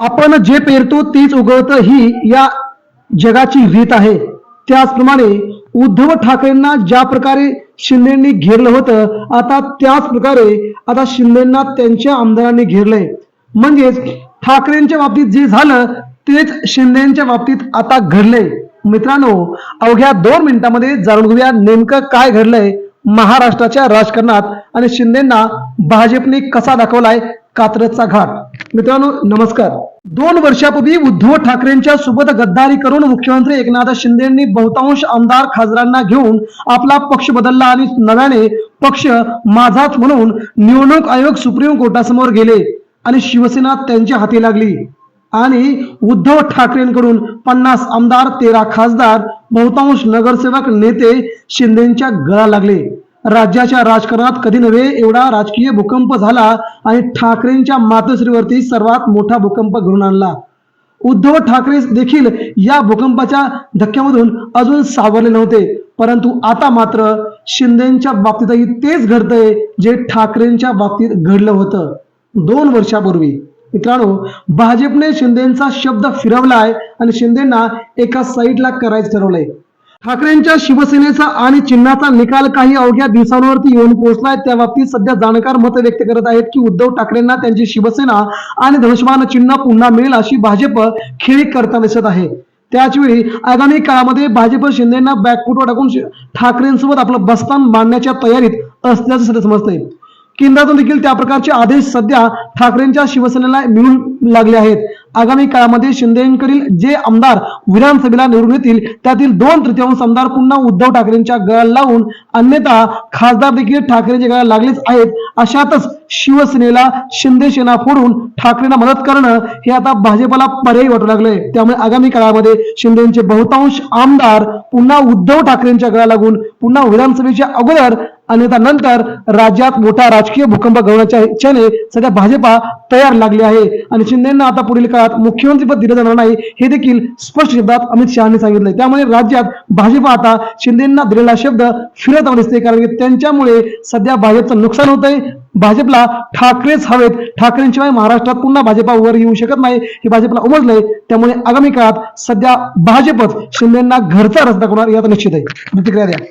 आपण जे पेरतो तेच उगवतं ही या जगाची रीत आहे. त्याचप्रमाणे उद्धव ठाकरेंना ज्या प्रकारे शिंदेंनी घेरलं होतं आता त्याच प्रकारे आता शिंदेंना त्यांच्या आमदारांनी घेरलंय. म्हणजेच ठाकरेंच्या बाबतीत जे झालं तेच शिंदेच्या बाबतीत आता घडलंय. मित्रांनो अवघ्या दोन मिनिटांमध्ये जाणून घेऊया नेमकं काय घडलंय महाराष्ट्राच्या राजकारणात आणि शिंदेना भाजपने कसा दाखवलाय कात्रजचा घाट. मित्रांनो नमस्कार. दोन वर्षापूर्वी उद्धव ठाकरेंच्या सोबत गद्दारी करून मुख्यमंत्री एकनाथ शिंदेंनी बहुतांश आमदार खासदारांना घेऊन आपला पक्ष बदलला आणि नव्याने पक्ष माझाच म्हणून निवडणूक आयोग सुप्रीम कोर्टासमोर गेले आणि शिवसेना त्यांच्या हाती लागली. आणि उद्धव ठाकरेंकडून पन्नास आमदार तेरा खासदार बहुतांश नगरसेवक नेते शिंदेच्या गळा लागले. राज्याच्या राजकारणात कधी नव्हे एवढा राजकीय भूकंप झाला आणि ठाकरेंच्या मातोश्रीवरती सर्वात मोठा भूकंप घडून आणला. उद्धव ठाकरे देखील या भूकंपाच्या धक्क्यामधून अजून सावरले नव्हते. परंतु आता मात्र शिंदेच्या बाबतीतही तेच घडतंय जे ठाकरेंच्या बाबतीत घडलं होतं. दोन वर्षापूर्वी. मित्रांनो भाजपने शिंदेचा शब्द फिरवलाय आणि शिंदेना एका साईडला करायचं ठरवलंय. ठाकरेंच्या शिवसेनेचा आणि चिन्हाचा निकाल काही अवघ्या दिवसांवरती येऊन पोहोचलाय. त्या बाबतीत सध्या जाणकार मत व्यक्त करत आहेत की उद्धव ठाकरेंना त्यांची शिवसेना आणि धनुष्यमान चिन्ह पुन्हा मिळेल अशी भाजप खेळी करताना दिसत आहे. त्याचवेळी आगामी काळामध्ये भाजप शिंदेना बॅकफुटवर टाकून ठाकरेंसोबत आपलं बस्तान बांधण्याच्या तयारीत असल्याचं सध्या समजतंय. केंद्रातून देखील त्या प्रकारचे आदेश सध्या ठाकरेंच्या शिवसेनेला मिळू लागले आहेत. आगामी काळामध्ये शिंदेकडील जे आमदार विधानसभेला निवडून येतील त्यातील दोन तृतीयांश आमदार पुन्हा उद्धव ठाकरेंच्या गळ्याला लावून अन्यथा खासदार देखील ठाकरेंच्या गळ्याला लागलेच आहेत. अशातच शिवसेनेला शिंदे सेना फोडून ठाकरेंना मदत करणं हे आता भाजपला पर्यायी वाटू लागलंय. त्यामुळे आगामी काळामध्ये शिंदेचे बहुतांश आमदार पुन्हा उद्धव ठाकरेंच्या गळ्या लागून पुन्हा विधानसभेच्या अगोदर अन्यथा नंतर राज्यात मोठा राजकीय भूकंप घडवण्याच्या इच्छेने सध्या भाजपा तयार लागली आहे. आणि शिंदेना आता पुढील काळात मुख्यमंत्रीपद दिलं जाणार नाही हे देखील स्पष्ट शब्दात अमित शहानी सांगितलंय. त्यामुळे राज्यात भाजप आता शिंदेना दिलेला शब्द फिरत दिसते कारण की त्यांच्यामुळे सध्या भाजपचं नुकसान होतंय. भाजपला ठाकरेच हवेत. ठाकरेंशिवाय महाराष्ट्रात पुन्हा भाजपा वर येऊ शकत नाही हे भाजपला उमजलंय. त्यामुळे आगामी काळात सध्या भाजपच शिंदेना घरचा रस्ता करणार यात निश्चित आहे. प्रतिक्रिया द्या.